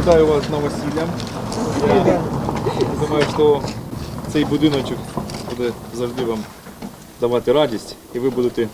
Вітаю вас з новосіллям. Я думаю, що цей будиночок буде завжди вам давати радість, і ви будете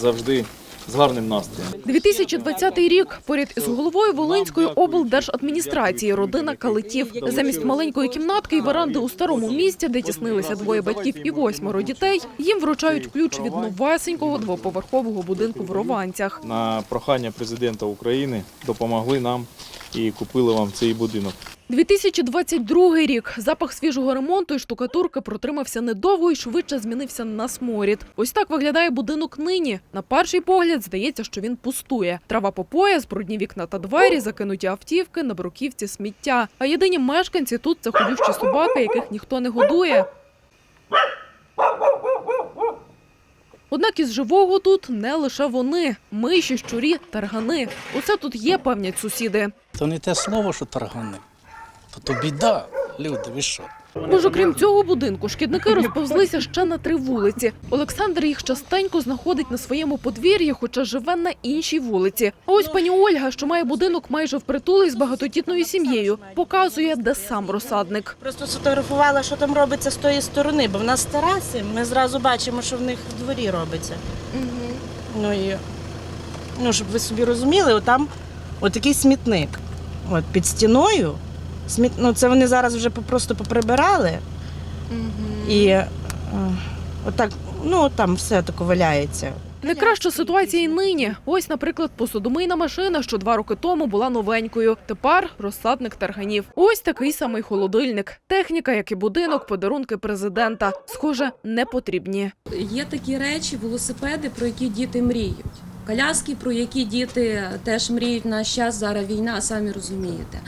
завжди з гарним настроєм. 2020 рік поряд із головою Волинської облдержадміністрації родина Калитів. Замість маленької кімнатки і веранди у старому місті, де тіснилися двоє батьків і восьмеро дітей, їм вручають ключ від новесенького двоповерхового будинку в Рованцях. На прохання президента України допомогли нам і купили вам цей будинок. 2022 рік. Запах свіжого ремонту і штукатурки протримався недовго і швидше змінився на сморід. Ось так виглядає будинок нині. На перший погляд здається, що він пустує. Трава по пояс, брудні вікна та двері, закинуті автівки, на бруківці сміття. А єдині мешканці тут це ходючі собаки, яких ніхто не годує. Однак із живого тут не лише вони. Миші, щурі, таргани. Усе тут є, певнять сусіди. То не те слово, що таргани. То, то біда. Люди, ви що? Бо ж окрім цього будинку, шкідники розповзлися ще на три вулиці. Олександр їх частенько знаходить на своєму подвір'ї, хоча живе на іншій вулиці. А ось пані Ольга, що має будинок майже впритул із багатодітною сім'єю, показує, де сам розсадник. Просто сфотографувала, що там робиться з тої сторони, бо в нас тераси, ми зразу бачимо, що в них в дворі робиться. Ну і ну, щоб ви собі розуміли, отам отакий смітник. От під стіною. Сміт... Ну, це вони зараз вже просто поприбирали. І е, отак, ну там все таке валяється. Не краща ситуація і нині. Ось, наприклад, посудомийна машина, що два роки тому була новенькою. Тепер розсадник тарганів. Ось такий самий холодильник. Техніка, як і будинок, подарунки президента. Схоже, не потрібні. Є такі речі, велосипеди, про які діти мріють. Коляски, про які діти теж мріють в наш час. Зараз війна, самі розумієте.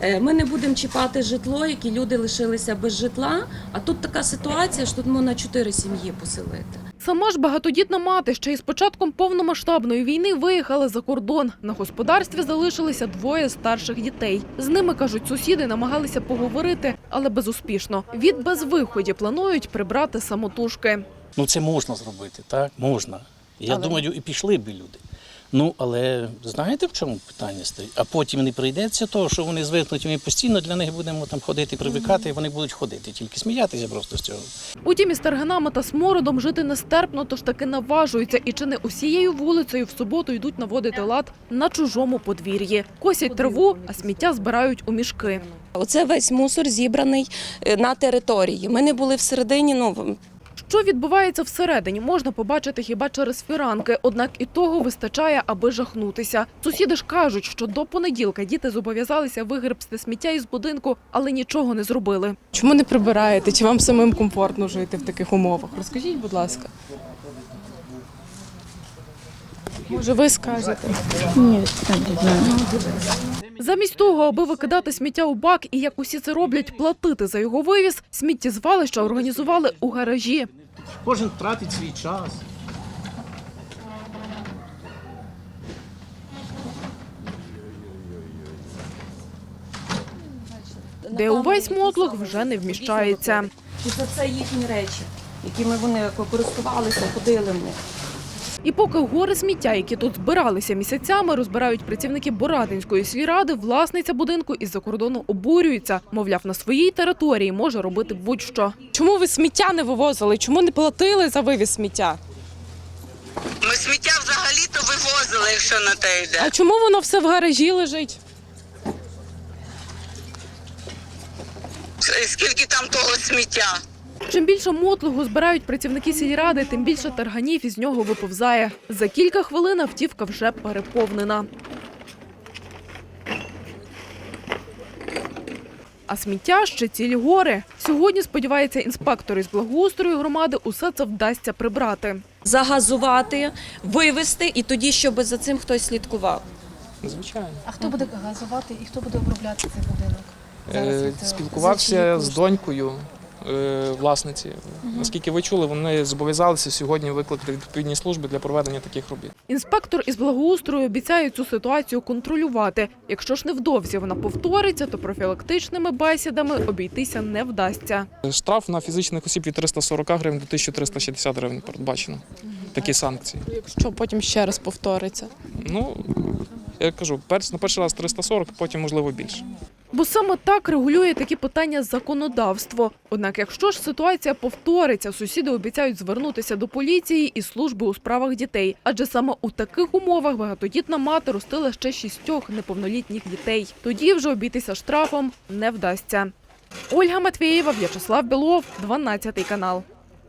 Е, Ми не будемо чіпати житло, які люди лишилися без житла. А тут така ситуація, що тут можна чотири сім'ї поселити. Сама ж багатодітна мати ще із початком повномасштабної війни виїхала за кордон. На господарстві залишилися двоє старших дітей. З ними кажуть, сусіди намагалися поговорити, але безуспішно. Від безвиході планують прибрати самотужки. Ну це можна зробити, так? Можна. Я думаю, і пішли б люди. Ну, але знаєте, в чому питання стоїть? А потім не прийдеться того, що вони звикнуть, ми постійно для них будемо там ходити, привикати, і вони будуть ходити, тільки сміятися просто з цього. Утім, із тарганами та смородом жити нестерпно, тож таки наважуються і чи не усією вулицею в суботу йдуть наводити лад на чужому подвір'ї. Косять траву, а сміття збирають у мішки. Оце весь мусор зібраний е, на території. Ми не були всередині. Ну Що відбувається всередині, можна побачити хіба через фіранки, однак і того вистачає, аби жахнутися. Сусіди ж кажуть, що до понеділка діти зобов'язалися вигребсти сміття із будинку, але нічого не зробили. Чому не прибираєте? Чи вам самим комфортно жити в таких умовах? Розкажіть, будь ласка. Може, ви скажете? Ні, Замість того, аби викидати сміття у бак і як усі це роблять, платити за його вивіз, сміттєзвалища організували у гаражі. Кожен тратить свій час. де увесь мотлох вже не вміщається. чи це все їхні речі, якими вони користувалися, ходили в них. І поки гори сміття, які тут збиралися місяцями, розбирають працівники Боратинської сільради, власниця будинку із-за кордону обурюється. Мовляв, на своїй території може робити будь-що. Чому ви сміття не вивозили? Чому не платили за вивіз сміття? Ми сміття взагалі-то вивозили, якщо на те йде. А чому воно все в гаражі лежить? Скільки там того сміття? Чим більше мотлугу збирають працівники сільради, тим більше тарганів із нього виповзає. За кілька хвилин автівка вже переповнена. А сміття ще цілі гори. Сьогодні, сподівається, інспектор із благоустрою громади усе це вдасться прибрати. Загазувати, вивезти, і тоді, щоб за цим хтось слідкував. Звичайно. А хто буде газувати і хто буде обробляти цей будинок? Зараз Е, це за Спілкувався з кошти? донькою е, власниці. Наскільки ви чули, вони зобов'язалися сьогодні викликати відповідні служби для проведення таких робіт. Інспектор із благоустрою обіцяє цю ситуацію контролювати. Якщо ж невдовзі вона повториться, то профілактичними бесідами обійтися не вдасться. Штраф на фізичних осіб від 340 гривень до 1360 гривень передбачено. Такі санкції. Якщо потім ще раз повториться. Ну, я кажу, перш, на перший раз 340, потім, можливо, більше. Бо саме так регулює такі питання законодавство. Однак, якщо ж ситуація повториться, сусіди обіцяють звернутися до поліції і служби у справах дітей. Адже саме у таких умовах багатодітна мати ростила ще шістьох неповнолітніх дітей. Тоді вже обійтися штрафом не вдасться. Ольга Матвієва, В'ячеслав Білов, 12 канал.